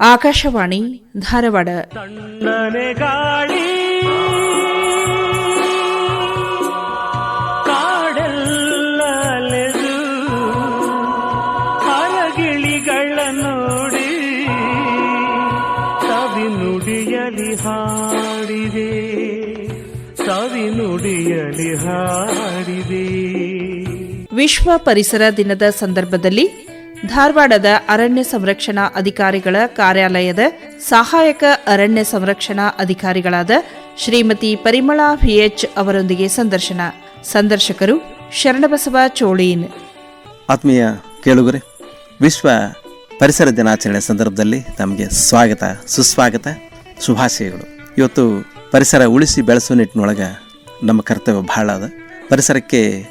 ಆಕಾಶವಾಣಿ ಧಾರವಾಡ. ಗಾಳಿ ಹರಗಿಳಿಗಳ ನೋಡಿ ಸವಿ ನುಡಿಯಲಿ ಹಾಡಿದೆ ಸವಿ ನುಡಿಯಲಿ ಹಾಡಿದೆ. ವಿಶ್ವ ಪರಿಸರ ದಿನದ ಸಂದರ್ಭದಲ್ಲಿ ಧಾರವಾಡದ ಅರಣ್ಯ ಸಂರಕ್ಷಣಾ ಅಧಿಕಾರಿಗಳ ಕಾರ್ಯಾಲಯದ ಸಹಾಯಕ ಅರಣ್ಯ ಸಂರಕ್ಷಣಾ ಅಧಿಕಾರಿಗಳಾದ ಶ್ರೀಮತಿ ಪರಿಮಳಾ ವಿಎಚ್ ಅವರೊಂದಿಗೆ ಸಂದರ್ಶನ. ಸಂದರ್ಶಕರು ಶರಣಬಸವ ಚೋಳೀನ್. ಆತ್ಮೀಯ ಕೇಳುಗರೆ, ವಿಶ್ವ ಪರಿಸರ ದಿನಾಚರಣೆ ಸಂದರ್ಭದಲ್ಲಿ ತಮಗೆ ಸ್ವಾಗತ, ಸುಸ್ವಾಗತ, ಶುಭಾಶಯಗಳು. ಇವತ್ತು ಪರಿಸರ ಉಳಿಸಿ ಬೆಳೆಸುವ ನಿಟ್ಟಿನೊಳಗೆ ನಮ್ಮ ಕರ್ತವ್ಯ ಬಹಳ ಅದ. ಪರಿಸರಕ್ಕೆ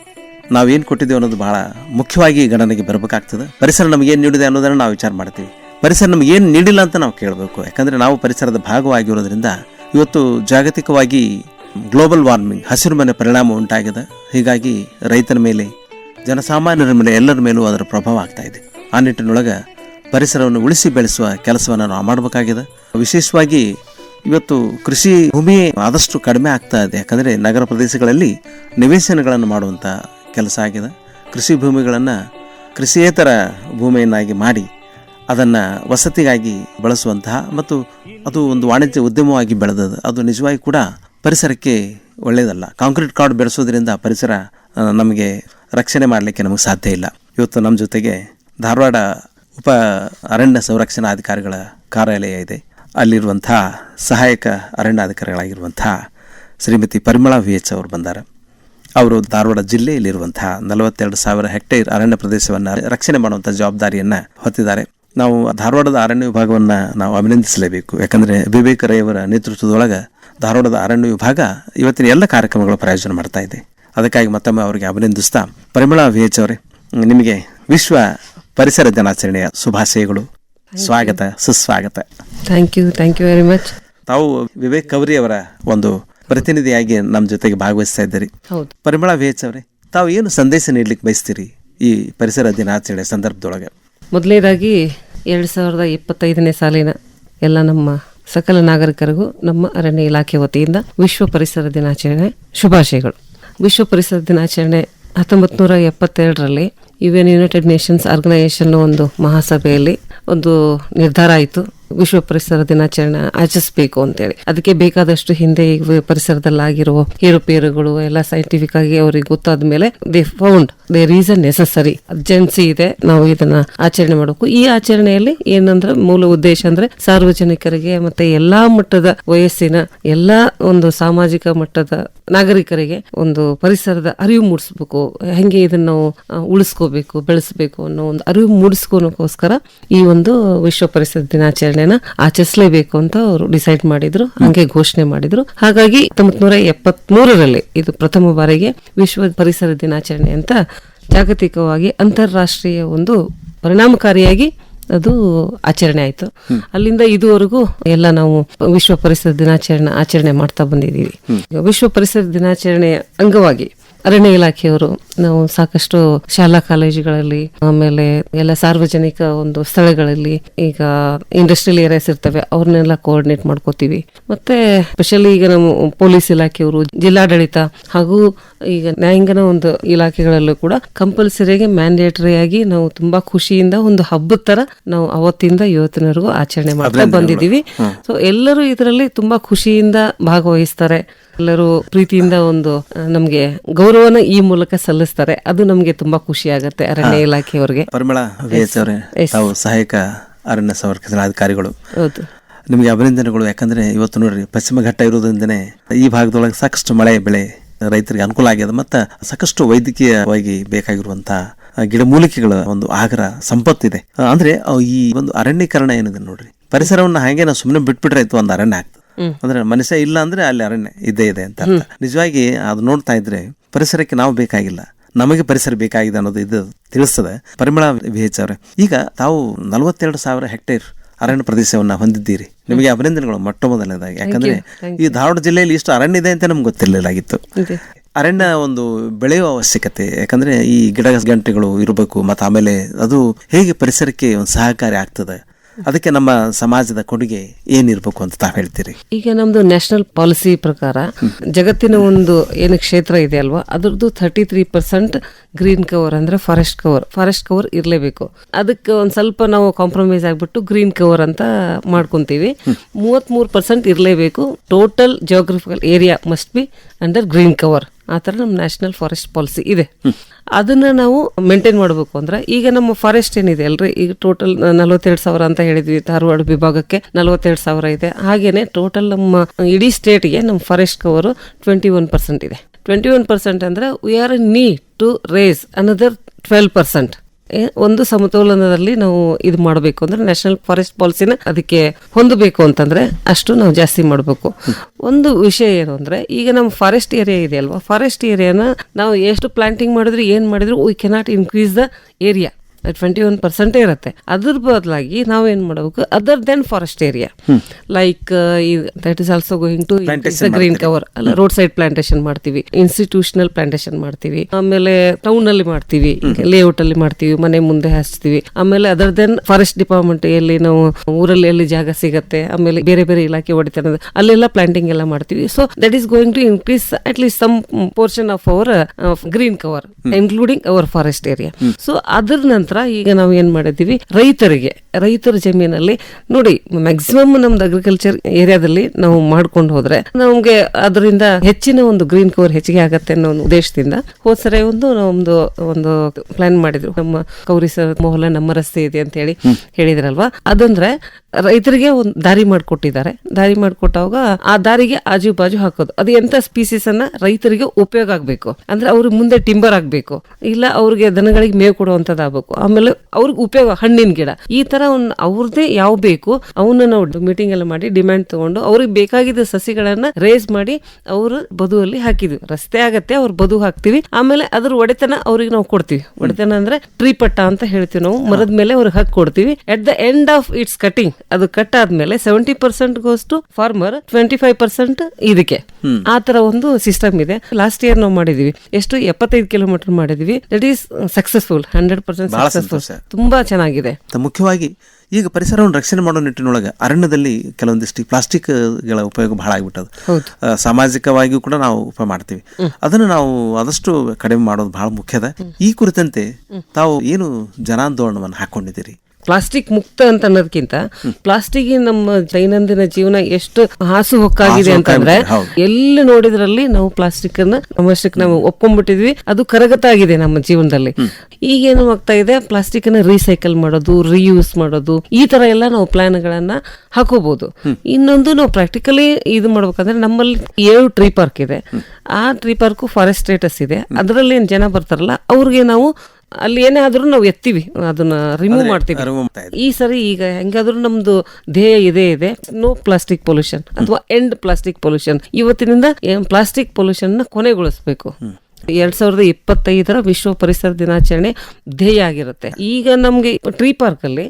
ನಾವೇನು ಕೊಟ್ಟಿದ್ದೇವೆ ಅನ್ನೋದು ಬಹಳ ಮುಖ್ಯವಾಗಿ ಗಣನೆಗೆ ಬರಬೇಕಾಗ್ತದೆ. ಪರಿಸರ ನಮಗೇನು ನೀಡಿದೆ ಅನ್ನೋದನ್ನು ನಾವು ವಿಚಾರ ಮಾಡ್ತೀವಿ. ಪರಿಸರ ನಮಗೇನು ನೀಡಿಲ್ಲ ಅಂತ ನಾವು ಕೇಳಬೇಕು. ಯಾಕಂದರೆ ನಾವು ಪರಿಸರದ ಭಾಗವಾಗಿರೋದ್ರಿಂದ ಇವತ್ತು ಜಾಗತಿಕವಾಗಿ ಗ್ಲೋಬಲ್ ವಾರ್ಮಿಂಗ್, ಹಸಿರು ಮನೆ ಪರಿಣಾಮ ಉಂಟಾಗಿದೆ. ಹೀಗಾಗಿ ರೈತರ ಮೇಲೆ, ಜನಸಾಮಾನ್ಯರ ಮೇಲೆ, ಎಲ್ಲರ ಮೇಲೂ ಅದರ ಪ್ರಭಾವ ಆಗ್ತಾ ಇದೆ. ಆ ನಿಟ್ಟಿನೊಳಗೆ ಪರಿಸರವನ್ನು ಉಳಿಸಿ ಬೆಳೆಸುವ ಕೆಲಸವನ್ನು ನಾವು ಮಾಡಬೇಕಾಗಿದೆ. ವಿಶೇಷವಾಗಿ ಇವತ್ತು ಕೃಷಿ ಭೂಮಿ ಆದಷ್ಟು ಕಡಿಮೆ ಆಗ್ತಾ ಇದೆ. ಯಾಕಂದರೆ ನಗರ ಪ್ರದೇಶಗಳಲ್ಲಿ ನಿವೇಶನಗಳನ್ನು ಮಾಡುವಂಥ ಕೆಲಸ ಆಗಿದೆ. ಕೃಷಿ ಭೂಮಿಗಳನ್ನು ಕೃಷಿಯೇತರ ಭೂಮಿಯನ್ನಾಗಿ ಮಾಡಿ ಅದನ್ನು ವಸತಿಗಾಗಿ ಬಳಸುವಂತಹ ಮತ್ತು ಅದು ಒಂದು ವಾಣಿಜ್ಯ ಉದ್ಯಮವಾಗಿ ಬೆಳೆದದು ಅದು ನಿಜವಾಗಿ ಕೂಡ ಪರಿಸರಕ್ಕೆ ಒಳ್ಳೆಯದಲ್ಲ. ಕಾಂಕ್ರೀಟ್ ಕಾರ್ಡ್ ಬೆಳೆಸೋದ್ರಿಂದ ಪರಿಸರ ನಮಗೆ ರಕ್ಷಣೆ ಮಾಡಲಿಕ್ಕೆ ನಮಗೆ ಸಾಧ್ಯ ಇಲ್ಲ. ಇವತ್ತು ನಮ್ಮ ಜೊತೆಗೆ ಧಾರವಾಡ ಉಪ ಅರಣ್ಯ ಸಂರಕ್ಷಣಾ ಅಧಿಕಾರಿಗಳ ಕಾರ್ಯಾಲಯ ಇದೆ. ಅಲ್ಲಿರುವಂಥ ಸಹಾಯಕ ಅರಣ್ಯಾಧಿಕಾರಿಗಳಾಗಿರುವಂಥ ಶ್ರೀಮತಿ ಪರಿಮಳಾ ವಿ ಎಚ್ ಅವರು ಬಂದ್ದಾರೆ ಅವರು ಧಾರವಾಡ ಜಿಲ್ಲೆಯಲ್ಲಿರುವಂತಹ ನಲವತ್ತೆರಡು ಸಾವಿರ ಹೆಕ್ಟೇರ್ ಅರಣ್ಯ ಪ್ರದೇಶವನ್ನು ರಕ್ಷಣೆ ಮಾಡುವಂತಹ ಜವಾಬ್ದಾರಿಯನ್ನು ಹೊತ್ತಿದ್ದಾರೆ. ನಾವು ಧಾರವಾಡದ ಅರಣ್ಯ ವಿಭಾಗವನ್ನು ನಾವು ಅಭಿನಂದಿಸಲೇಬೇಕು. ಯಾಕಂದರೆ ವಿವೇಕ ರೈಯವರ ನೇತೃತ್ವದೊಳಗೆ ಧಾರವಾಡದ ಅರಣ್ಯ ವಿಭಾಗ ಇವತ್ತಿನ ಎಲ್ಲ ಕಾರ್ಯಕ್ರಮಗಳ ಪ್ರಾಯೋಜನ ಮಾಡ್ತಾ ಇದೆ. ಅದಕ್ಕಾಗಿ ಮತ್ತೊಮ್ಮೆ ಅವರಿಗೆ ಅಭಿನಂದಿಸ್ತಾ ಪರಿಮಳಾ ವಿ ಎಚ್ ಅವರೇ ನಿಮಗೆ ವಿಶ್ವ ಪರಿಸರ ದಿನಾಚರಣೆಯ ಶುಭಾಶಯಗಳು. ಸ್ವಾಗತ ಸುಸ್ವಾಗತ. Thank you thank you very much ತಾವು ವಿವೇಕ್ ಕವರಿ ಅವರ ಒಂದು ಪ್ರತಿನಿಧಿಯಾಗಿ ನಮ್ಮ ಜೊತೆಗೆ ಭಾಗವಹಿಸ್ತಾ ಇದ್ದೀರಿ. ಹೌದು. ಪರಿಮಳ ವೇಚ್ ಅವರೇ ತಾವು ಏನು ಸಂದೇಶ ನೀಡ್ಲಿಕ್ಕೆ ಬಯಸ್ತೀರಿ ಈ ಪರಿಸರ ದಿನಾಚರಣೆ ಸಂದರ್ಭದೊಳಗೆ? ಮೊದಲನೇದಾಗಿ ಎರಡು ಸಾವಿರದ ಇಪ್ಪತ್ತೈದನೇ ಸಾಲಿನ ಎಲ್ಲ ನಮ್ಮ ಸಕಲ ನಾಗರಿಕರಿಗೂ ನಮ್ಮ ಅರಣ್ಯ ಇಲಾಖೆ ವತಿಯಿಂದ ವಿಶ್ವ ಪರಿಸರ ದಿನಾಚರಣೆ ಶುಭಾಶಯಗಳು. ವಿಶ್ವ ಪರಿಸರ ದಿನಾಚರಣೆ ಹತ್ತೊಂಬತ್ತು ನೂರ ಎಪ್ಪತ್ತೆರಡರಲ್ಲಿ U N united nations organisation ಒಂದು ಮಹಾಸಭೆಯಲ್ಲಿ ಒಂದು ನಿರ್ಧಾರ ಆಯಿತು. ವಿಶ್ವ ಪರಿಸರ ದಿನಾಚರಣೆ ಆಚರಿಸಬೇಕು ಅಂತೇಳಿ. ಅದಕ್ಕೆ ಬೇಕಾದಷ್ಟು ಹಿಂದೆ ಪರಿಸರದಲ್ಲಿ ಆಗಿರುವ ಏರುಪೇರುಗಳು ಎಲ್ಲ ಸೈಂಟಿಫಿಕ್ ಆಗಿ ಅವ್ರಿಗೆ ಗೊತ್ತಾದ ಮೇಲೆ they found they reason necessary urgency ಇದೆ. ನಾವು ಇದನ್ನ ಆಚರಣೆ ಮಾಡಬೇಕು. ಈ ಆಚರಣೆಯಲ್ಲಿ ಏನಂದ್ರೆ ಮೂಲ ಉದ್ದೇಶ ಅಂದ್ರೆ ಸಾರ್ವಜನಿಕರಿಗೆ ಮತ್ತೆ ಎಲ್ಲಾ ಮಟ್ಟದ ವಯಸ್ಸಿನ ಎಲ್ಲಾ ಒಂದು ಸಾಮಾಜಿಕ ಮಟ್ಟದ ನಾಗರಿಕರಿಗೆ ಒಂದು ಪರಿಸರದ ಅರಿವು ಮೂಡಿಸ್ಬೇಕು. ಹೆಂಗೆ ಇದನ್ನ ನಾವು ಉಳಿಸ್ಕೋಬೇಕು, ಬೆಳೆಸಬೇಕು ಅನ್ನೋ ಒಂದು ಅರಿವು ಮೂಡಿಸ್ಕೋನಕ್ಕೋಸ್ಕರ ಈ ಒಂದು ವಿಶ್ವ ಪರಿಸರ ದಿನಾಚರಣೆನ ಆಚರಿಸಲೇಬೇಕು ಅಂತ ಅವರು ಡಿಸೈಡ್ ಮಾಡಿದ್ರು ಹಂಗೆ ಘೋಷಣೆ ಮಾಡಿದ್ರು. ಹಾಗಾಗಿ ಹತ್ತೊಂಬತ್ ನೂರ ಮೂರರಲ್ಲಿ ಇದು ಪ್ರಥಮ ಬಾರಿಗೆ ವಿಶ್ವ ಪರಿಸರ ದಿನಾಚರಣೆ ಅಂತ ಜಾಗತಿಕವಾಗಿ ಅಂತಾರಾಷ್ಟ್ರೀಯ ಒಂದು ಪರಿಣಾಮಕಾರಿಯಾಗಿ ಅದು ಆಚರಣೆ ಆಯ್ತು. ಅಲ್ಲಿಂದ ಇದುವರೆಗೂ ಎಲ್ಲ ನಾವು ವಿಶ್ವ ಪರಿಸರ ದಿನಾಚರಣೆ ಆಚರಣೆ ಮಾಡ್ತಾ ಬಂದಿದ್ದೀವಿ. ವಿಶ್ವ ಪರಿಸರ ದಿನಾಚರಣೆಯ ಅಂಗವಾಗಿ ಅರಣ್ಯ ಇಲಾಖೆಯವರು ನಾವು ಸಾಕಷ್ಟು ಶಾಲಾ ಕಾಲೇಜುಗಳಲ್ಲಿ ಆಮೇಲೆ ಎಲ್ಲ ಸಾರ್ವಜನಿಕ ಒಂದು ಸ್ಥಳಗಳಲ್ಲಿ ಈಗ ಇಂಡಸ್ಟ್ರಿಯಲ್ ಏರಿಯಾಸ್ ಇರ್ತವೆ ಅವ್ರನ್ನೆಲ್ಲ ಕೋಆರ್ಡಿನೇಟ್ ಮಾಡ್ಕೋತೀವಿ. ಮತ್ತೆ ಸ್ಪೆಷಲಿ ಈಗ ನಮ್ಮ ಪೊಲೀಸ್ ಇಲಾಖೆಯವರು ಜಿಲ್ಲಾಡಳಿತ ಹಾಗೂ ಈಗ ನ್ಯಾಯಾಂಗನ ಒಂದು ಇಲಾಖೆಗಳಲ್ಲೂ ಕೂಡ ಕಂಪಲ್ಸರಿಯಾಗಿ ಮ್ಯಾಂಡೇಟರಿ ಆಗಿ ನಾವು ತುಂಬಾ ಖುಷಿಯಿಂದ ಒಂದು ಹಬ್ಬದ ತರ ನಾವು ಅವತ್ತಿಂದ ಇವತ್ತಿನವರೆಗೂ ಆಚರಣೆ ಮಾಡ್ತಾ ಬಂದಿದ್ದೀವಿ. ಸೊ ಎಲ್ಲರೂ ಇದರಲ್ಲಿ ತುಂಬಾ ಖುಷಿಯಿಂದ ಭಾಗವಹಿಸ್ತಾರೆ. ಎಲ್ಲರೂ ಪ್ರೀತಿಯಿಂದ ಒಂದು ನಮ್ಗೆ ಗೌರವನ ಈ ಮೂಲಕ ಸಲ್ಲಿಸ್ತಾರೆ. ಅದು ನಮ್ಗೆ ತುಂಬಾ ಖುಷಿ ಆಗುತ್ತೆ ಅರಣ್ಯ ಇಲಾಖೆಯವರಿಗೆ. ಪರಿಮಳ ತಾವು ಸಹಾಯಕ ಅರಣ್ಯ ಸಂರಕ್ಷಣಾ ಅಧಿಕಾರಿಗಳು. ಹೌದು. ನಿಮಗೆ ಅಭಿನಂದನೆಗಳು ಯಾಕಂದ್ರೆ ಇವತ್ತು ನೋಡ್ರಿ ಪಶ್ಚಿಮ ಘಟ್ಟ ಇರೋದ್ರಿಂದನೇ ಈ ಭಾಗದೊಳಗೆ ಸಾಕಷ್ಟು ಮಳೆ ಬೆಳೆ ರೈತರಿಗೆ ಅನುಕೂಲ ಆಗ್ಯದ ಮತ್ತ ಸಾಕಷ್ಟು ವೈದ್ಯಕೀಯವಾಗಿ ಬೇಕಾಗಿರುವಂತಹ ಗಿಡಮೂಲಿಕೆಗಳ ಒಂದು ಆಗರ ಸಂಪತ್ತಿದೆ. ಅಂದ್ರೆ ಈ ಒಂದು ಅರಣ್ಯೀಕರಣ ಏನಿದೆ ನೋಡ್ರಿ ಪರಿಸರವನ್ನ ಹಾಗೆ ನಾವು ಸುಮ್ಮನೆ ಬಿಟ್ಬಿಟ್ರೆ ಆಯ್ತು ಒಂದು ಅರಣ್ಯ ಆಗ್ತದೆ. ಅಂದ್ರೆ ಮನುಷ್ಯ ಇಲ್ಲ ಅಂದ್ರೆ ಅಲ್ಲಿ ಅರಣ್ಯ ಇದ್ದೇ ಇದೆ ಅಂತ ಅರ್ಥ. ನಿಜವಾಗಿ ಅದು ನೋಡ್ತಾ ಇದ್ರೆ ಪರಿಸರಕ್ಕೆ ನಾವು ಬೇಕಾಗಿಲ್ಲ. ನಮಗೆ ಪರಿಸರ ಬೇಕಾಗಿದೆ ಅನ್ನೋದು ಇದು ತಿಳಿಸ್ತದೆ. ಪರಿಮಳ ವಿಹೆಚ್ ಅವರೇ ಈಗ ತಾವು ನಲವತ್ತೆರಡು ಸಾವಿರ ಹೆಕ್ಟೇರ್ ಅರಣ್ಯ ಪ್ರದೇಶವನ್ನ ಹೊಂದಿದ್ದೀರಿ. ನಿಮಗೆ ಅಭಿನಂದನೆಗಳು ಮೊಟ್ಟ ಮೊದಲನೇದಾಗಿ ಯಾಕಂದ್ರೆ ಈ ಧಾರವಾಡ ಜಿಲ್ಲೆಯಲ್ಲಿ ಇಷ್ಟು ಅರಣ್ಯ ಇದೆ ಅಂತ ನಮ್ಗೆ ಗೊತ್ತಿರಲಿಲ್ಲಾಗಿತ್ತು. ಅರಣ್ಯ ಒಂದು ಬೆಳೆಯುವ ಅವಶ್ಯಕತೆ ಯಾಕಂದ್ರೆ ಈ ಗಿಡ ಗಂಟೆಗಳು ಇರಬೇಕು ಮತ್ತು ಆಮೇಲೆ ಅದು ಹೇಗೆ ಪರಿಸರಕ್ಕೆ ಒಂದು ಸಹಕಾರಿ ಆಗ್ತದೆ? ಅದಕ್ಕೆ ನಮ್ಮ ಸಮಾಜದ ಕೊಡುಗೆ ಏನಿರ್ಬೇಕು ಅಂತ ತಾವು ಹೇಳ್ತೀರಿ? ಈಗ ನಮ್ದು ನ್ಯಾಷನಲ್ ಪಾಲಿಸಿ ಪ್ರಕಾರ ಜಗತ್ತಿನ ಒಂದು ಏನು ಕ್ಷೇತ್ರ ಇದೆ ಅಲ್ವಾ, ಅದ್ರದ್ದು thirty three percent green cover ಅಂದ್ರೆ ಫಾರೆಸ್ಟ್ ಕವರ್ ಫಾರೆಸ್ಟ್ ಕವರ್ ಇರಲೇಬೇಕು. ಅದಕ್ಕೆ ಒಂದು ಸ್ವಲ್ಪ ನಾವು ಕಾಂಪ್ರಮೈಸ್ ಆಗಿಬಿಟ್ಟು ಗ್ರೀನ್ ಕವರ್ ಅಂತ ಮಾಡ್ಕೊಂತೀವಿ. ಮೂವತ್ತ್ಮೂರು ಪರ್ಸೆಂಟ್ ಇರಲೇಬೇಕು. Total geographical area must be under green cover ಆ ಥರ ನಮ್ಮ ನ್ಯಾಷನಲ್ ಫಾರೆಸ್ಟ್ ಪಾಲಿಸಿ ಇದೆ. ಅದನ್ನ ನಾವು ಮೇಂಟೈನ್ ಮಾಡಬೇಕು ಅಂದ್ರೆ ಈಗ ನಮ್ಮ ಫಾರೆಸ್ಟ್ ಏನಿದೆ ಅಲ್ರಿ? ಈಗ ಟೋಟಲ್ ನಲವತ್ತೆರಡು ಸಾವಿರ ಅಂತ ಹೇಳಿದ್ವಿ, ಧಾರವಾಡ ವಿಭಾಗಕ್ಕೆ ನಲವತ್ತೆರಡು ಸಾವಿರ ಇದೆ. ಹಾಗೇನೆ ಟೋಟಲ್ ನಮ್ಮ ಇಡೀ ಸ್ಟೇಟ್ಗೆ ನಮ್ಮ forest cover twenty one percent ಇದೆ. ಟ್ವೆಂಟಿ ಒನ್ ಪರ್ಸೆಂಟ್ ಅಂದ್ರೆ we are need to raise another twelve percent ಒಂದು ಸಮತೋಲನದಲ್ಲಿ ನಾವು ಇದು ಮಾಡಬೇಕು ಅಂದ್ರೆ ನ್ಯಾಷನಲ್ ಫಾರೆಸ್ಟ್ ಪಾಲಿಸಿನ ಅದಕ್ಕೆ ಹೊಂದಬೇಕು ಅಂತಂದ್ರೆ ಅಷ್ಟು ನಾವು ಜಾಸ್ತಿ ಮಾಡಬೇಕು. ಒಂದು ವಿಷಯ ಏನು ಅಂದ್ರೆ, ಈಗ ನಮ್ಮ ಫಾರೆಸ್ಟ್ ಏರಿಯಾ ಇದೆ ಅಲ್ವಾ? ಫಾರೆಸ್ಟ್ ಏರಿಯಾನ ನಾವು ಎಷ್ಟು ಪ್ಲಾಂಟಿಂಗ್ ಮಾಡಿದ್ರು, ಏನು ಮಾಡಿದ್ರು we cannot increase the area twenty one ಪರ್ಸೆಂಟೇ ಇರುತ್ತೆ. ಅದ್ರ ಬದಲಾಗಿ ನಾವು ಏನು ಮಾಡಬೇಕು other than forest area like that is also going to green cover ಅಲ್ಲ ರೋಡ್ ಸೈಡ್ ಪ್ಲಾಂಟೇಶನ್ ಮಾಡ್ತೀವಿ. ಇನ್ಸ್ಟಿಟ್ಯೂಷನಲ್ ಪ್ಲಾಂಟೇಶನ್ ಮಾಡ್ತೀವಿ. ಆಮೇಲೆ ಟೌನ್ ಅಲ್ಲಿ ಮಾಡ್ತೀವಿ. ಲೇಔಟ್ ಅಲ್ಲಿ ಮಾಡ್ತೀವಿ. ಮನೆ ಮುಂದೆ ಹಚ್ತೀವಿ. ಆಮೇಲೆ ಅದರ್ ದೆನ್ ಫಾರೆಸ್ಟ್ ಡಿಪಾರ್ಟ್ಮೆಂಟ್ ಎಲ್ಲಿ ನಾವು ಊರಲ್ಲಿ ಎಲ್ಲಿ ಜಾಗ ಸಿಗತ್ತೆ ಆಮೇಲೆ ಬೇರೆ ಬೇರೆ ಇಲಾಖೆ ಹೊಡಿತಾನೆ ಅಲ್ಲೆಲ್ಲ ಪ್ಲಾಂಟಿಂಗ್ ಎಲ್ಲ ಮಾಡ್ತೀವಿ. So that is going to increase at least some portion of our green cover including our forest area so ಅದ್ರ ನಂತರ ಈಗ ನಾವು ಏನ್ ಮಾಡಿದೀವಿ ರೈತರಿಗೆ ರೈತರ ಜಮೀನಲ್ಲಿ ನೋಡಿ ಮ್ಯಾಕ್ಸಿಮಮ್ ನಮ್ದು ಅಗ್ರಿಕಲ್ಚರ್ ಏರಿಯಾದಲ್ಲಿ ನಾವು ಮಾಡ್ಕೊಂಡು ಹೋದ್ರೆ ನಮ್ಗೆ ಅದರಿಂದ ಹೆಚ್ಚಿನ ಒಂದು ಗ್ರೀನ್ ಕವರ್ ಹೆಚ್ಚಿಗೆ ಆಗತ್ತೆ ಅನ್ನೋ ಒಂದು ಉದ್ದೇಶದಿಂದ ಹೋದ್ಸರಿ ಒಂದು ನಮ್ದು ಒಂದು ಪ್ಲಾನ್ ಮಾಡಿದ್ರು. ನಮ್ಮ ಕೌರಿ ಸರ್ ಮೊಹಲ ನಮ್ಮ ರಸ್ತೆ ಇದೆ ಅಂತ ಹೇಳಿ ಹೇಳಿದ್ರಲ್ವಾ? ಅದಂದ್ರೆ ರೈತರಿಗೆ ಒಂದು ದಾರಿ ಮಾಡಿಕೊಟ್ಟಿದ್ದಾರೆ. ದಾರಿ ಮಾಡಿಕೊಟ್ಟಾಗ ಆ ದಾರಿಗೆ ಆಜು ಬಾಜು ಹಾಕೋದು. ಅದು ಎಂತ ಸ್ಪೀಸೀಸ್ ಅನ್ನ ರೈತರಿಗೆ ಉಪಯೋಗ ಆಗ್ಬೇಕು. ಅಂದ್ರೆ ಅವ್ರಿಗೆ ಮುಂದೆ ಟಿಂಬರ್ ಆಗ್ಬೇಕು. ಇಲ್ಲ ಅವ್ರಿಗೆ ದನಗಳಿಗೆ ಮೇವು ಕೊಡುವಂತದ್ದು ಆಗ್ಬೇಕು. ಆಮೇಲೆ ಅವ್ರಿಗೆ ಉಪಯೋಗ ಹಣ್ಣಿನ ಗಿಡ. ಈ ತರ ಒಂದು ಅವ್ರದೇ ಯಾವ ಬೇಕು ಅವನ್ನ ನಾವು ಮೀಟಿಂಗ್ ಎಲ್ಲ ಮಾಡಿ ಡಿಮ್ಯಾಂಡ್ ತಗೊಂಡು ಅವ್ರಿಗೆ ಬೇಕಾಗಿದ್ದ ಸಸಿಗಳನ್ನ ರೇಸ್ ಮಾಡಿ ಅವರು ಬದುವಲ್ಲಿ ಹಾಕಿದ್ವಿ. ರಸ್ತೆ ಆಗತ್ತೆ ಅವ್ರ ಬದು ಹಾಕ್ತಿವಿ. ಆಮೇಲೆ ಅದ್ರ ಒಡೆತನ ಅವ್ರಿಗೆ ನಾವು ಕೊಡ್ತೀವಿ. ಒಡೆತನ ಅಂದ್ರೆ ಟ್ರೀ ಪಟ್ಟ ಅಂತ ಹೇಳ್ತೀವಿ ನಾವು. ಮರದ ಮೇಲೆ ಅವ್ರಿಗೆ ಹಾಕಿ ಕೊಡ್ತೀವಿ. At the end of its cutting ಅದು ಕಟ್ ಆದ್ಮೇಲೆ seventy percent goes to farmer twenty five percent ಇದಕ್ಕೆ ಆ ತರ ಒಂದು ಸಿಸ್ಟಮ್ ಇದೆ. ಲಾಸ್ಟ್ ಇಯರ್ ನಾವು ಮಾಡಿದೀವಿ. ಎಷ್ಟು? ಎಪ್ಪತ್ತೈದು ಕಿಲೋಮೀಟರ್ ಮಾಡಿದೀವಿ. That is successful hundred percent successful ತುಂಬಾ ಚೆನ್ನಾಗಿದೆ. ಮುಖ್ಯವಾಗಿ ಈಗ ಪರಿಸರವನ್ನು ರಕ್ಷಣೆ ಮಾಡೋ ನಿಟ್ಟಿನೊಳಗೆ ಅರಣ್ಯದಲ್ಲಿ ಕೆಲವೊಂದಿಷ್ಟು ಪ್ಲಾಸ್ಟಿಕ್ಗಳ ಉಪಯೋಗ ಬಹಳ ಆಗಿಬಿಟ್ಟದ. ಸಾಮಾಜಿಕವಾಗಿಯೂ ಕೂಡ ನಾವು ಉಪಯೋಗ ಮಾಡ್ತೀವಿ. ಅದನ್ನು ನಾವು ಆದಷ್ಟು ಕಡಿಮೆ ಮಾಡೋದು ಬಹಳ ಮುಖ್ಯದ. ಈ ಕುರಿತಂತೆ ತಾವು ಏನು ಜನಾಂದೋಲನವನ್ನು ಹಾಕೊಂಡಿದ್ದೀರಿ? ಪ್ಲಾಸ್ಟಿಕ್ ಮುಕ್ತ ಅಂತ ಅನ್ನೋದಕ್ಕಿಂತ ಪ್ಲಾಸ್ಟಿಕ್ ನಮ್ಮ ದೈನಂದಿನ ಜೀವನ ಎಷ್ಟು ಹಾಸು ಹೊಕ್ಕಾಗಿದೆ ಅಂತಂದ್ರೆ. ಎಲ್ಲಿ ನೋಡಿದ್ರಲ್ಲಿ ನಾವು ಪ್ಲಾಸ್ಟಿಕ್ ಅನ್ನ ನಮ್ಮಷ್ಟಕ್ಕೆ ನಾವು ಒಪ್ಕೊಂಡ್ಬಿಟ್ಟಿದ್ವಿ. ಅದು ಕರಗತ ಆಗಿದೆ ನಮ್ಮ ಜೀವನದಲ್ಲಿ. ಈಗೇನು ಆಗ್ತಾ ಇದೆ? ಪ್ಲಾಸ್ಟಿಕ್ ಅನ್ನ ರೀಸೈಕಲ್ ಮಾಡೋದು ರೀಯೂಸ್ ಮಾಡೋದು ಈ ತರ ಎಲ್ಲ ನಾವು ಪ್ಲಾನ್ ಗಳನ್ನ ಹಾಕೋಬಹುದು ಇನ್ನೊಂದು ನಾವು ಪ್ರಾಕ್ಟಿಕಲಿ ಇದು ಮಾಡ್ಬೇಕಂದ್ರೆ ನಮ್ಮಲ್ಲಿ ಏಳು ಟ್ರೀ ಪಾರ್ಕ್ ಇದೆ. ಆ ಟ್ರೀ ಪಾರ್ಕ್ ಫಾರೆಸ್ಟ್ ಸ್ಟೇಟಸ್ ಇದೆ. ಅದರಲ್ಲಿ ಏನ್ ಜನ ಬರ್ತಾರಲ್ಲ ಅವ್ರಿಗೆ ನಾವು ಅಲ್ಲಿ ಏನೇ ಆದ್ರೂ ನಾವು ಎತ್ತೀವಿ ಅದನ್ನ ರಿಮೂವ್ ಮಾಡ್ತೀವಿ. ಈ ಸರಿ ಈಗ ಹೆಂಗಾದ್ರೂ ನಮ್ದು ಧ್ಯೇಯ ಇದೇ ಇದೆ. ನೋ ಪ್ಲಾಸ್ಟಿಕ್ ಪೊಲ್ಯೂಷನ್ ಅಥವಾ ಎಂಡ್ ಪ್ಲಾಸ್ಟಿಕ್ ಪೊಲ್ಯೂಷನ್ ಇವತ್ತಿನಿಂದ ಪ್ಲಾಸ್ಟಿಕ್ ಪೊಲ್ಯೂಷನ್ನ ಕೊನೆಗೊಳಿಸಬೇಕು. ಎರಡ್ ಸಾವಿರದ ಇಪ್ಪತ್ತೈದರ ವಿಶ್ವ ಪರಿಸರ ದಿನಾಚರಣೆ ಧ್ಯೇಯ ಆಗಿರುತ್ತೆ. ಈಗ ನಮ್ಗೆ ಟ್ರೀ ಪಾರ್ಕ್ ಅಲ್ಲಿ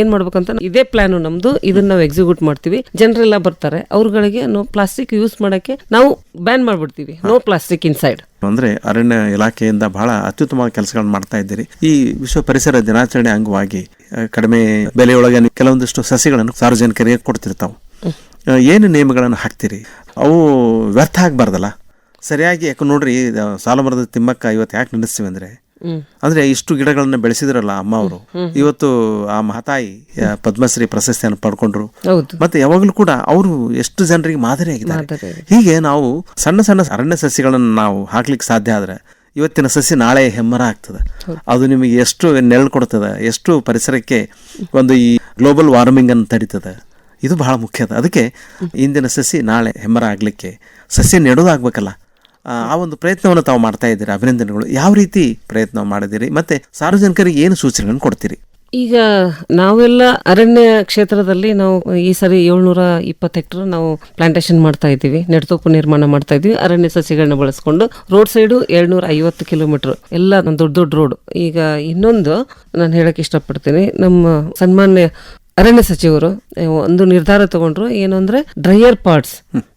ಏನ್ ಮಾಡ್ಬೇಕಂತ ಇದೇ ಪ್ಲಾನ್ ನಮ್ದು. ಇದನ್ನ ನಾವು ಎಕ್ಸಿಕ್ಯೂಟ್ ಮಾಡ್ತೀವಿ. ಜನರೆಲ್ಲ ಬರ್ತಾರೆ. ಅವ್ರಗಳಿಗೆ ಪ್ಲಾಸ್ಟಿಕ್ ಯೂಸ್ ಮಾಡಕ್ಕೆ ನಾವು ಬ್ಯಾನ್ ಮಾಡ್ಬಿಡ್ತೀವಿ. ನೋ ಪ್ಲಾಸ್ಟಿಕ್ ಇನ್ಸೈಡ್ ಅಂದ್ರೆ ಅರಣ್ಯ ಇಲಾಖೆಯಿಂದ ಬಹಳ ಅತ್ಯುತ್ತಮವಾದ ಕೆಲಸಗಳನ್ನು ಮಾಡ್ತಾ ಇದ್ದೀರಿ. ಈ ವಿಶ್ವ ಪರಿಸರ ದಿನಾಚರಣೆ ಅಂಗವಾಗಿ ಕಡಿಮೆ ಬೆಲೆಯೊಳಗೆ ಕೆಲವೊಂದಿಷ್ಟು ಸಸಿಗಳನ್ನು ಸಾರ್ವಜನಿಕರಿಗೆ ಕೊಡ್ತಿರ್ತಾವೆ. ಏನು ನಿಯಮಗಳನ್ನು ಹಾಕ್ತೀರಿ? ಅವು ವ್ಯರ್ಥ ಆಗಬಾರ್ದಲ್ಲ? ಸರಿಯಾಗಿ ಯಾಕೆ ನೋಡ್ರಿ ಸಾಲು ಸಾಲಮರದ ತಿಮ್ಮಕ್ಕ ಇವತ್ತು ಯಾಕೆ ನೆನೆಸ್ತೀವಿ ಅಂದ್ರೆ ಅಂದ್ರೆ ಇಷ್ಟು ಗಿಡಗಳನ್ನ ಬೆಳೆಸಿದ್ರಲ್ಲ ಅಮ್ಮ ಅವರು ಇವತ್ತು ಆ ಮಹತಾಯಿ ಪದ್ಮಶ್ರೀ ಪ್ರಶಸ್ತಿಯನ್ನು ಪಡ್ಕೊಂಡ್ರು. ಮತ್ತೆ ಯಾವಾಗಲೂ ಕೂಡ ಅವರು ಎಷ್ಟು ಜನರಿಗೆ ಮಾದರಿ ಆಗಿದ್ದಾರೆ. ಹೀಗೆ ನಾವು ಸಣ್ಣ ಸಣ್ಣ ಅರಣ್ಯ ಸಸ್ಯಗಳನ್ನು ನಾವು ಹಾಕ್ಲಿಕ್ಕೆ ಸಾಧ್ಯ ಆದ್ರೆ ಇವತ್ತಿನ ಸಸಿ ನಾಳೆ ಹೆಮ್ಮರ ಆಗ್ತದೆ. ಅದು ನಿಮಗೆ ಎಷ್ಟು ನೆರಳು ಕೊಡ್ತದೆ ಎಷ್ಟು ಪರಿಸರಕ್ಕೆ ಒಂದು ಈ ಗ್ಲೋಬಲ್ ವಾರ್ಮಿಂಗ್ ಅನ್ನು ತಡೀತದೆ ಇದು ಬಹಳ ಮುಖ್ಯ. ಅದ ಅದಕ್ಕೆ ಇಂದಿನ ಸಸಿ ನಾಳೆ ಹೆಮ್ಮರ ಆಗ್ಲಿಕ್ಕೆ ಸಸಿ ನೆಡೋದಾಗ್ಬೇಕಲ್ಲ ಆ ಒಂದು ಪ್ರಯತ್ನವನ್ನು ತಾವು ಮಾಡ್ತಾ ಇದ್ದೀರಿ? ಅಭಿನಂದನೆಗಳು. ಯಾವ ರೀತಿ ಪ್ರಯತ್ನ ಮಾಡಿದಿರಿ ಮತ್ತೆ ಸಾರ್ವಜನಿಕರಿಗೆ ಏನು ಸೂಚನೆಗಳನ್ನು ಕೊಡ್ತೀರಿ? ಈಗ ನಾವೆಲ್ಲ ಅರಣ್ಯ ಕ್ಷೇತ್ರದಲ್ಲಿ ನಾವು ಈ ಸರಿ ಏಳ್ನೂರ ಇಪ್ಪತ್ತು ಹೆಕ್ಟರ್ ನಾವು ಪ್ಲಾಂಟೇಶನ್ ಮಾಡ್ತಾ ಇದ್ದೀವಿ. ನೆಡ್ತೋಪು ನಿರ್ಮಾಣ ಮಾಡ್ತಾ ಇದ್ದೀವಿ. ಅರಣ್ಯ ಸಸಿಗಳನ್ನ ಬಳಸ್ಕೊಂಡು ರೋಡ್ ಸೈಡು ಏಳ್ನೂರ ಐವತ್ತು ಕಿಲೋಮೀಟರ್ ಎಲ್ಲ ದೊಡ್ಡ ದೊಡ್ಡ ರೋಡ್ ಈಗ ಇನ್ನೊಂದು ನಾನು ಹೇಳಕ್ಕೆ ಇಷ್ಟಪಡ್ತೀನಿ. ನಮ್ಮ ಸನ್ಮಾನ್ಯ ಅರಣ್ಯ ಸಚಿವರು ಒಂದು ನಿರ್ಧಾರ ತಗೊಂಡ್ರು ಏನು ಅಂದ್ರೆ drier parts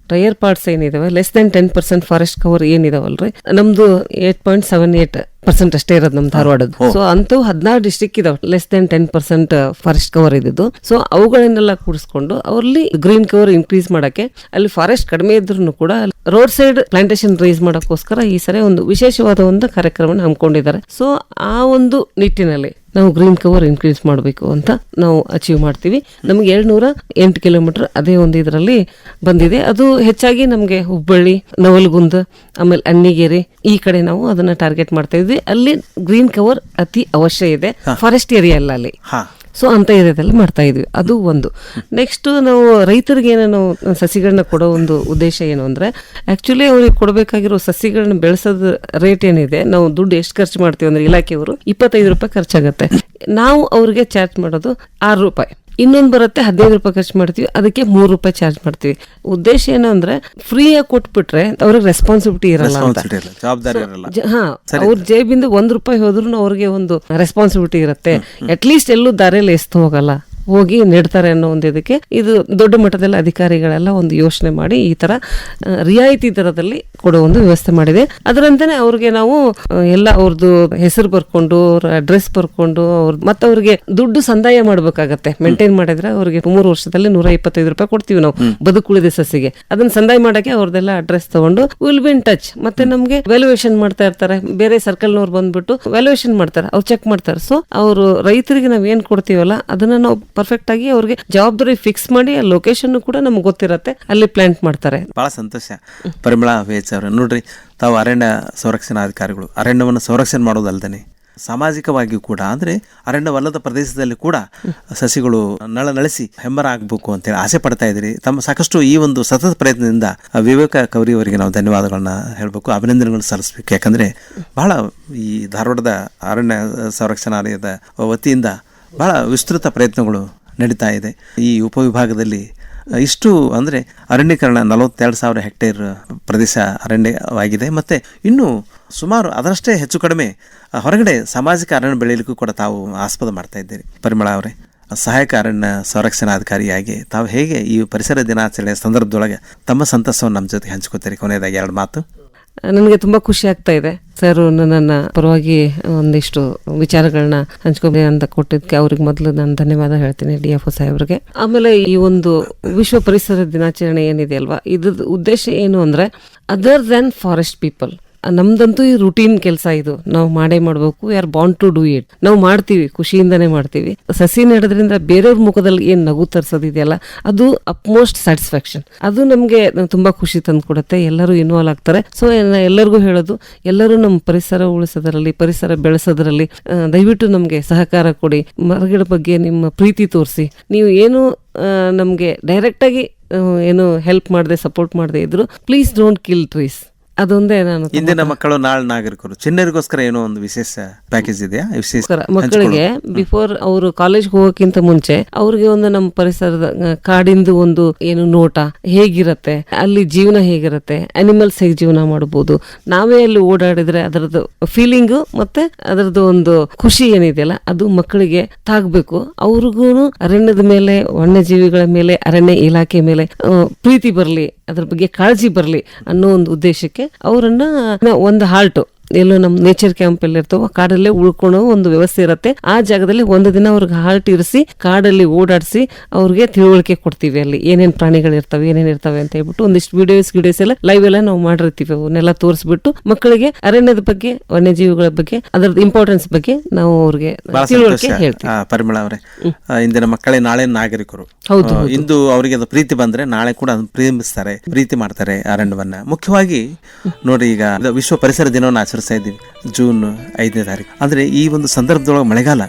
drier parts ಏನಿದಾವೆ? Less than ten percent forest cover ಏನಿದಾವಲ್ರಿ? ನಮ್ದು eight point seven eight percent ಅಷ್ಟೇ ಇರೋದು ನಮ್ಮ ಧಾರವಾಡದ್ದು. ಸೊ ಅಂತೂ ಹದಿನಾರು ಡಿಸ್ಟಿಕ್ ಇದಾವೆ. Less than ten percent forest cover ಇದ್ದಿದ್ದು. ಸೊ ಅವುಗಳನ್ನೆಲ್ಲ ಕೂಡಿಸ್ಕೊಂಡು ಅವರಲ್ಲಿ ಗ್ರೀನ್ ಕವರ್ ಇನ್ಕ್ರೀಸ್ ಮಾಡಕ್ಕೆ ಅಲ್ಲಿ ಫಾರೆಸ್ಟ್ ಕಡಿಮೆ ಇದ್ರೂ ಕೂಡ ರೋಡ್ ಸೈಡ್ ಪ್ಲಾಂಟೇಶನ್ ರೈಸ್ ಮಾಡೋಕ್ಕೋಸ್ಕರ ಈ ಸರಿ ಒಂದು ವಿಶೇಷವಾದ ಒಂದು ಕಾರ್ಯಕ್ರಮ ಹಮ್ಮಿಕೊಂಡಿದ್ದಾರೆ. ಸೊ ಆ ಒಂದು ನಿಟ್ಟಿನಲ್ಲಿ ನಾವು ಗ್ರೀನ್ ಕವರ್ ಇನ್ಕ್ರೀಸ್ ಮಾಡಬೇಕು ಅಂತ ನಾವು ಅಚೀವ್ ಮಾಡ್ತೀವಿ. ನಮಗೆ ಏಳ್ನೂರ ಎಂಟು ಕಿಲೋಮೀಟರ್ ಅದೇ ಒಂದು ಇದರಲ್ಲಿ ಬಂದಿದೆ. ಅದು ಹೆಚ್ಚಾಗಿ ನಮಗೆ ಹುಬ್ಬಳ್ಳಿ ನವಲಗುಂದ ಆಮೇಲೆ ಅಣ್ಣಿಗೇರಿ ಈ ಕಡೆ ನಾವು ಅದನ್ನ ಟಾರ್ಗೆಟ್ ಮಾಡ್ತಾ ಇದ್ವಿ. ಅಲ್ಲಿ ಗ್ರೀನ್ ಕವರ್ ಅತಿ ಅವಶ್ಯ ಇದೆ. ಫಾರೆಸ್ಟ್ ಏರಿಯಾ ಅಲ್ಲ. ಅಲ್ಲಿ ಸೊ ಅಂತ ಏರಿಯಾದಲ್ಲಿ ಮಾಡ್ತಾ ಇದ್ವಿ. ಅದು ಒಂದು. ನೆಕ್ಸ್ಟ್ ನಾವು ರೈತರಿಗೆ ಏನೋ ನಾವು ಸಸಿಗಳನ್ನ ಕೊಡೋ ಒಂದು ಉದ್ದೇಶ ಏನು ಅಂದ್ರೆ ಆಕ್ಚುಲಿ ಅವ್ರಿಗೆ ಕೊಡಬೇಕಾಗಿರೋ ಸಸಿಗಳನ್ನ ಬೆಳೆಸೋದು ರೇಟ್ ಏನಿದೆ ನಾವು ದುಡ್ಡು ಎಷ್ಟು ಖರ್ಚು ಮಾಡ್ತೀವಿ ಅಂದ್ರೆ ಇಲಾಖೆಯವರು ಇಪ್ಪತ್ತೈದು ರೂಪಾಯಿ ಖರ್ಚಾಗತ್ತೆ. ನಾವು ಅವ್ರಿಗೆ ಚಾರ್ಜ್ ಮಾಡೋದು ಆರು ರೂಪಾಯಿ. ಇನ್ನೊಂದು ಬರುತ್ತೆ ಹದಿನೈದು ರೂಪಾಯಿ ಖರ್ಚು ಮಾಡ್ತೀವಿ ಅದಕ್ಕೆ ಮೂರು ರೂಪಾಯಿ ಚಾರ್ಜ್ ಮಾಡ್ತೀವಿ. ಉದ್ದೇಶ ಏನು ಅಂದ್ರೆ ಫ್ರೀಯಾಗಿ ಕೊಟ್ಬಿಟ್ರೆ ಅವ್ರಿಗೆ ರೆಸ್ಪಾನ್ಸಿಬಿಲಿಟಿ ಇರಲ್ಲ ಅಂತ. ಹಾ ಅವ್ರ ಜೇಬಿಂದ ಒಂದ್ ರೂಪಾಯಿ ಹೋದ್ರು ಅವ್ರಿಗೆ ಒಂದು ರೆಸ್ಪಾನ್ಸಿಬಿಲಿಟಿ ಇರುತ್ತೆ. ಅಟ್ ಲೀಸ್ಟ್ ಎಲ್ಲೂ ದಾರಿಯಲ್ಲಿ ಎಸ್ತು ಹೋಗಲ್ಲ. ಹೋಗಿ ನೆಡ್ತಾರೆ ಅನ್ನೋ ಒಂದು ಇದಕ್ಕೆ ಇದು ದೊಡ್ಡ ಮಟ್ಟದಲ್ಲಿ ಅಧಿಕಾರಿಗಳೆಲ್ಲ ಒಂದು ಯೋಚನೆ ಮಾಡಿ ಈ ತರ ರಿಯಾಯಿತಿ ದರದಲ್ಲಿ ಕೊಡೋ ಒಂದು ವ್ಯವಸ್ಥೆ ಮಾಡಿದೆ. ಅದರಂತೆನೆ ಅವ್ರಿಗೆ ನಾವು ಎಲ್ಲ ಅವ್ರದ್ದು ಹೆಸರು ಬರ್ಕೊಂಡು ಅವ್ರ ಅಡ್ರೆಸ್ ಬರ್ಕೊಂಡು ಅವ್ರ ಮತ್ತೆ ಅವ್ರಿಗೆ ದುಡ್ಡು ಸಂದಾಯ ಮಾಡ್ಬೇಕಾಗತ್ತೆ. ಮೇಂಟೈನ್ ಮಾಡಿದ್ರೆ ಅವ್ರಿಗೆ ಮೂರು ವರ್ಷದಲ್ಲಿ ನೂರ ಇಪ್ಪತ್ತೈದು ರೂಪಾಯಿ ಕೊಡ್ತೀವಿ ನಾವು ಬದುಕುಳಿದ ಸಸಿಗೆ. ಅದನ್ನ ಸಂದಾಯ ಮಾಡಕ್ಕೆ ಅವ್ರದ್ದೆಲ್ಲ ಅಡ್ರೆಸ್ ತಗೊಂಡು ವಿಲ್ ಬಿನ್ ಟಚ್ ಮತ್ತೆ ನಮ್ಗೆ ವ್ಯಾಲ್ಯೂಯೇಷನ್ ಮಾಡ್ತಾ ಇರ್ತಾರೆ. ಬೇರೆ ಸರ್ಕಲ್ನವ್ರು ಬಂದ್ಬಿಟ್ಟು ವ್ಯಾಲ್ಯೂಯೇಷನ್ ಮಾಡ್ತಾರೆ. ಅವ್ರು ಚೆಕ್ ಮಾಡ್ತಾರೆ. ಸೊ ಅವರು ರೈತರಿಗೆ ನಾವ್ ಏನ್ ಕೊಡ್ತೀವಲ್ಲ ಅದನ್ನ ನಾವು ಪರ್ಫೆಕ್ಟ್ ಆಗಿ ಅವ್ರಿಗೆ ಜವಾಬ್ದಾರಿ ಫಿಕ್ಸ್ ಮಾಡಿ ಲೊಕೇಶನ್ ಕೂಡ ನಮ್ಗೆ ಗೊತ್ತಿರತ್ತೆ, ಅಲ್ಲಿ ಪ್ಲಾಂಟ್ ಮಾಡ್ತಾರೆ. ಬಹಳ ಸಂತೋಷ. ಪರಿಮಳ ವೇಚ್ ಅವ್ರೆ. ನೋಡ್ರಿ, ತಾವು ಅರಣ್ಯ ಸಂರಕ್ಷಣಾಧಿಕಾರಿಗಳು ಅರಣ್ಯವನ್ನು ಸಂರಕ್ಷಣೆ ಮಾಡೋದಲ್ದೇನೆ. ಸಾಮಾಜಿಕವಾಗಿಯೂ ಕೂಡ, ಅಂದ್ರೆ ಅರಣ್ಯವಲ್ಲದ ಪ್ರದೇಶದಲ್ಲಿ ಕೂಡ ಸಸಿಗಳು ನಳ ನಳಿಸಿ ಹೆಮ್ಮರ ಆಗ್ಬೇಕು ಅಂತೇಳಿ ಆಸೆ ಪಡ್ತಾ ಇದ್ರಿ ತಮ್ಮ ಸಾಕಷ್ಟು ಈ ಒಂದು ಸತತ ಪ್ರಯತ್ನದಿಂದ ವಿವೇಕ ಕವರಿ ಅವರಿಗೆ ನಾವು ಧನ್ಯವಾದಗಳನ್ನ ಹೇಳಬೇಕು. ಅಭಿನಂದನೆಗಳನ್ನು ಸಲ್ಲಿಸಬೇಕು. ಯಾಕಂದ್ರೆ ಬಹಳ ಈ ಧಾರವಾಡದ ಅರಣ್ಯ ಸಂರಕ್ಷಣಾಲಯದ ವತಿಯಿಂದ ಬಹಳ ವಿಸ್ತೃತ ಪ್ರಯತ್ನಗಳು ನಡೀತಾ ಇದೆ. ಈ ಉಪವಿಭಾಗದಲ್ಲಿ ಇಷ್ಟು ಅಂದರೆ ಅರಣ್ಯೀಕರಣ ನಲವತ್ತೆರಡು ಸಾವಿರ ಹೆಕ್ಟೇರ್ ಪ್ರದೇಶ ಅರಣ್ಯವಾಗಿದೆ ಮತ್ತು ಇನ್ನೂ ಸುಮಾರು ಅದರಷ್ಟೇ ಹೆಚ್ಚು ಕಡಿಮೆ ಹೊರಗಡೆ ಸಾಮಾಜಿಕ ಅರಣ್ಯ ಬೆಳೆಯಲಿಕ್ಕೂ ಕೂಡ ತಾವು ಆಸ್ಪದ ಮಾಡ್ತಾ ಇದ್ದೀರಿ. ಪರಿಮಳ ಅವರೇ, ಸಹಾಯಕ ಅರಣ್ಯ ಸಂರಕ್ಷಣಾಧಿಕಾರಿಯಾಗಿ ತಾವು ಹೇಗೆ ಈ ಪರಿಸರ ದಿನಾಚರಣೆ ಸಂದರ್ಭದೊಳಗೆ ತಮ್ಮ ಸಂತಸವನ್ನು ನಮ್ಮ ಜೊತೆ ಹಂಚ್ಕೋತೀರಿ ಕೊನೆಯದಾಗಿ ಎರಡು ಮಾತು. ನನಗೆ ತುಂಬಾ ಖುಷಿ ಆಗ್ತಾ ಇದೆ. ಸರ್ ನನ್ನ ಪರವಾಗಿ ಒಂದಿಷ್ಟು ವಿಚಾರಗಳನ್ನ ಹಂಚ್ಕೊಂಡೆ ಅಂತ ಕೊಟ್ಟಿದ್ದಕ್ಕೆ ಅವ್ರಿಗೆ ಮೊದಲು ನಾನು ಧನ್ಯವಾದ ಹೇಳ್ತೀನಿ ಡಿ ಎಫ್ ಒ ಸಾಹೇಬ್ರಿಗೆ. ಆಮೇಲೆ ಈ ಒಂದು ವಿಶ್ವ ಪರಿಸರ ದಿನಾಚರಣೆ ಏನಿದೆ ಅಲ್ವಾ? ಇದ್ರ ಉದ್ದೇಶ ಏನು ಅಂದ್ರೆ ಅದರ್ ದೆನ್ ಫಾರೆಸ್ಟ್ ಪೀಪಲ್ ನಮ್ದಂತೂ ಈ ರುಟೀನ್ ಕೆಲಸ ಇದು. ನಾವು ಮಾಡೇ ಮಾಡ್ಬೇಕು we are bound to do it ನಾವು ಮಾಡ್ತೀವಿ, ಖುಷಿಯಿಂದನೇ ಮಾಡ್ತೀವಿ. ಸಸಿ ನೆಡೋದ್ರಿಂದ ಬೇರೆಯವ್ರ ಮುಖದಲ್ಲಿ ಏನ್ ನಗು ತರಿಸೋದಿದೆಯಲ್ಲ, ಅದು ಅಪ್ಮೋಸ್ಟ್ ಸ್ಯಾಟಿಸ್ಫ್ಯಾಕ್ಷನ್ ಅದು ನಮಗೆ ತುಂಬಾ ಖುಷಿ ತಂದು ಕೊಡುತ್ತೆ ಎಲ್ಲರೂ ಇನ್ವಾಲ್ವ್ ಆಗ್ತಾರೆ. ಸೊ ಎಲ್ಲರಿಗೂ ಹೇಳೋದು, ಎಲ್ಲರೂ ನಮ್ಮ ಪರಿಸರ ಉಳಿಸೋದ್ರಲ್ಲಿ, ಪರಿಸರ ಬೆಳೆಸೋದ್ರಲ್ಲಿ ದಯವಿಟ್ಟು ನಮಗೆ ಸಹಕಾರ ಕೊಡಿ. ಮರಗಳ ಬಗ್ಗೆ ನಿಮ್ಮ ಪ್ರೀತಿ ತೋರಿಸಿ. ನೀವು ಏನು ನಮಗೆ ಡೈರೆಕ್ಟಾಗಿ ಏನು ಹೆಲ್ಪ್ ಮಾಡದೆ ಸಪೋರ್ಟ್ ಮಾಡದೆ ಇದ್ರು ಪ್ಲೀಸ್ ಡೋಂಟ್ ಕಿಲ್ ಟ್ರೀಸ್ ಅದೊಂದೇ ನಾನು ಇಂದಿನ ಮಕ್ಕಳು ನಾಳೆ ನಾಗರಿಕರು. ಚಿನ್ನರಿಗೋಸ್ಕರ ಏನೋ ಒಂದು ವಿಶೇಷ ಪ್ಯಾಕೇಜ್ ಇದೆಯಾ? ವಿಶೇಷ ಮಕ್ಕಳಿಗೆ ಬಿಫೋರ್ ಅವರು ಕಾಲೇಜ್ ಹೋಗೋಕ್ಕಿಂತ ಮುಂಚೆ ಅವ್ರಿಗೆ ಒಂದು ನಮ್ಮ ಪರಿಸರದ ಕಾಡಿಂದು ಒಂದು ಏನು ನೋಟ ಹೇಗಿರತ್ತೆ ಅಲ್ಲಿ ಜೀವನ ಹೇಗಿರತ್ತೆ ಅನಿಮಲ್ಸ್ ಹೇಗೆ ಜೀವನ ಮಾಡಬಹುದು ನಾವೇ ಅಲ್ಲಿ ಓಡಾಡಿದ್ರೆ ಅದರದ್ದು ಫೀಲಿಂಗು ಮತ್ತೆ ಅದರದ್ದು ಒಂದು ಖುಷಿ ಏನಿದೆಯಲ್ಲ ಅದು ಮಕ್ಕಳಿಗೆ ತಾಗ್ಬೇಕು. ಅವ್ರಿಗೂ ಅರಣ್ಯದ ಮೇಲೆ ವನ್ಯಜೀವಿಗಳ ಮೇಲೆ ಅರಣ್ಯ ಇಲಾಖೆ ಮೇಲೆ ಪ್ರೀತಿ ಬರಲಿ ಅದ್ರ ಬಗ್ಗೆ ಕಾಳಜಿ ಬರಲಿ ಅನ್ನೋ ಒಂದು ಉದ್ದೇಶಕ್ಕೆ ಅವರನ್ನ ಒಂದು ಹಾಲ್ಟು ಎಲ್ಲೋ ನಮ್ಮ ನೇಚರ್ ಕ್ಯಾಂಪ್ ಅಲ್ಲಿ ಇರ್ತವೋ ಕಾಡಲ್ಲೇ ಉಳ್ಕೊಳ್ಳೋ ಒಂದು ವ್ಯವಸ್ಥೆ ಇರುತ್ತೆ. ಆ ಜಾಗದಲ್ಲಿ ಒಂದು ದಿನ ಅವ್ರಿಗೆ ಹಾಲ್ಟ್ ಇರಿಸಿ ಕಾಡಲ್ಲಿ ಓಡಾಡಿಸಿ ಅವ್ರಿಗೆ ತಿಳುವಳಿಕೆ ಕೊಡ್ತೀವಿ ಅಲ್ಲಿ. ಏನೇನ್ ಪ್ರಾಣಿಗಳು ಇರ್ತವೆ ಏನೇನ್ ಇರ್ತವೆ ಅಂತ ಹೇಳ್ಬಿಟ್ಟು ಒಂದಿಷ್ಟು ವಿಡಿಯೋಸ್ ಗಿಡಿಯೋಸ್ ಎಲ್ಲ ಲೈವ್ ಎಲ್ಲ ನಾವು ಮಾಡಿರ್ತೀವಿ ಅವನ್ನೆಲ್ಲ ತೋರಿಸ್ಬಿಟ್ಟು ಮಕ್ಕಳಿಗೆ ಅರಣ್ಯದ ಬಗ್ಗೆ ವನ್ಯಜೀವಿಗಳ ಬಗ್ಗೆ ಅದರ ಇಂಪಾರ್ಟೆನ್ಸ್ ಬಗ್ಗೆ ನಾವು ಅವ್ರಿಗೆ ತಿಳುವಳಿಕೆ ಹೇಳ್ತೀವಿ. ಪರಿಮಳ ಅವರೇ. ಇಂದಿನ ಮಕ್ಕಳೇ ನಾಳೆ ನಾಗರಿಕರು. ಹೌದು, ಇಂದು ಅವರಿಗೆ ಅದು ಪ್ರೀತಿ ಬಂದ್ರೆ ನಾಳೆ ಕೂಡ ಅದನ್ನ ಪ್ರೇಮಿಸ್ತಾರೆ ಪ್ರೀತಿ ಮಾಡ್ತಾರೆ ಅರಣ್ಯವನ್ನ. ಮುಖ್ಯವಾಗಿ ನೋಡಿ ಈಗ ವಿಶ್ವ ಪರಿಸರ ದಿನವನ್ನು ಆಚರಿಸ್ತಾ ಇದ್ದೀವಿ. ಜೂನ್ ಐದನೇ ತಾರೀಕು. ಅಂದ್ರೆ ಈ ಒಂದು ಸಂದರ್ಭದೊಳಗೆ ಮಳೆಗಾಲ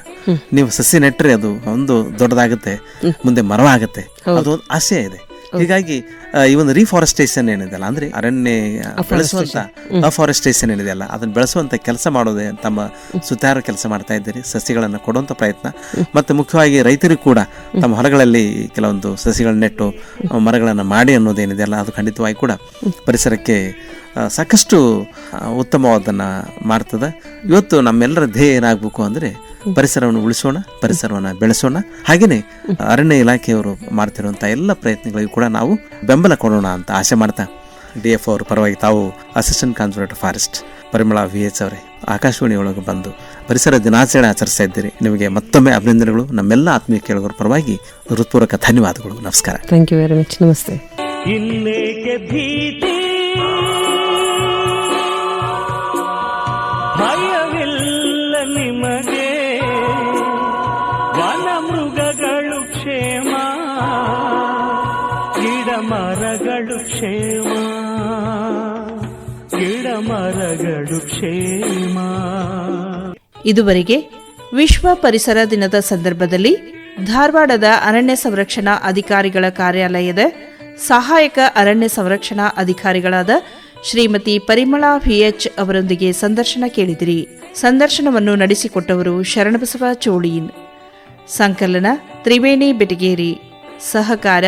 ನೀವು ಸಸಿ ನೆಟ್ಟರೆ ಅದು ಒಂದು ದೊಡ್ಡದಾಗುತ್ತೆ ಮುಂದೆ ಮರವಾಗುತ್ತೆ ಅದು ಒಂದು ಆಸೆ ಇದೆ. ಹೀಗಾಗಿ ಈ ಒಂದು ರಿಫಾರೆಸ್ಟೇಷನ್ ಏನಿದೆಯಲ್ಲ ಅಂದ್ರೆ ಅರಣ್ಯ ಬೆಳೆಸುವಂತ ಅಫಾರೆಸ್ಟೇಷನ್ ಏನಿದೆಯಲ್ಲ ಅದನ್ನ ಬೆಳೆಸುವಂತ ಕೆಲಸ ಮಾಡೋದೇ ತಮ್ಮ ಸುತ್ತಾರ ಕೆಲಸ ಮಾಡ್ತಾ ಇದ್ದೀರಿ ಸಸಿಗಳನ್ನು ಕೊಡುವಂತ ಪ್ರಯತ್ನ. ಮತ್ತೆ ಮುಖ್ಯವಾಗಿ ರೈತರಿಗೂ ಕೂಡ ತಮ್ಮ ಹೊಲಗಳಲ್ಲಿ ಕೆಲವೊಂದು ಸಸಿಗಳನ್ನ ನೆಟ್ಟು ಮರಗಳನ್ನು ಮಾಡಿ ಅನ್ನೋದೇನಿದೆಯಲ್ಲ ಅದು ಖಂಡಿತವಾಗಿ ಕೂಡ ಪರಿಸರಕ್ಕೆ ಸಾಕಷ್ಟು ಉತ್ತಮವಾದನ್ನು ಮಾಡ್ತದೆ. ಇವತ್ತು ನಮ್ಮೆಲ್ಲರ ಧ್ಯೇಯ ಏನಾಗಬೇಕು ಅಂದ್ರೆ ಪರಿಸರವನ್ನು ಉಳಿಸೋಣ ಪರಿಸರವನ್ನು ಬೆಳೆಸೋಣ. ಹಾಗೆಯೇ ಅರಣ್ಯ ಇಲಾಖೆಯವರು ಮಾಡ್ತಿರುವಂಥ ಎಲ್ಲ ಪ್ರಯತ್ನಗಳಿಗೂ ಕೂಡ ನಾವು ಬೆಂಬಲ ಕೊಡೋಣ ಅಂತ ಆಸೆ ಮಾಡ್ತಾ. ಡಿ ಎಫ್ ಅವರು ಪರವಾಗಿ ತಾವು assistant conservator forest Parimala V H ಅವರೇ ಆಕಾಶವಾಣಿ ಒಳಗೆ ಬಂದು ಪರಿಸರ ದಿನಾಚರಣೆ ಆಚರಿಸ್ತಾ ಇದ್ದೀರಿ. ನಿಮಗೆ ಮತ್ತೊಮ್ಮೆ ಅಭಿನಂದನೆಗಳು. ನಮ್ಮೆಲ್ಲ ಆತ್ಮೀಯ ಕೇಳುಗರ ಪರವಾಗಿ ಹೃತ್ಪೂರ್ವಕ ಧನ್ಯವಾದಗಳು. ನಮಸ್ಕಾರ. ಥ್ಯಾಂಕ್ ಯು ವೆರಿ ಮಚ್ ನಮಸ್ತೆ. ಮರಗಳು ಕ್ಷೇಮ. ಇದುವರೆಗೆ ವಿಶ್ವ ಪರಿಸರ ದಿನದ ಸಂದರ್ಭದಲ್ಲಿ ಧಾರವಾಡದ ಅರಣ್ಯ ಸಂರಕ್ಷಣಾ ಅಧಿಕಾರಿಗಳ ಕಾರ್ಯಾಲಯದ ಸಹಾಯಕ ಅರಣ್ಯ ಸಂರಕ್ಷಣಾ ಅಧಿಕಾರಿಗಳಾದ ಶ್ರೀಮತಿ ಪರಿಮಳಾ ವಿಎಚ್ ಅವರೊಂದಿಗೆ ಸಂದರ್ಶನ ಕೇಳಿದಿರಿ. ಸಂದರ್ಶನವನ್ನು ನಡೆಸಿಕೊಟ್ಟವರು ಶರಣಬಸವ ಚೋಳೀನ್. ಸಂಕಲನ ತ್ರಿವೇಣಿ ಬೆಟಗೇರಿ. ಸಹಕಾರ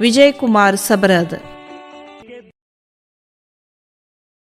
ವಿಜಯಕುಮಾರ್ ಸಬರದ್.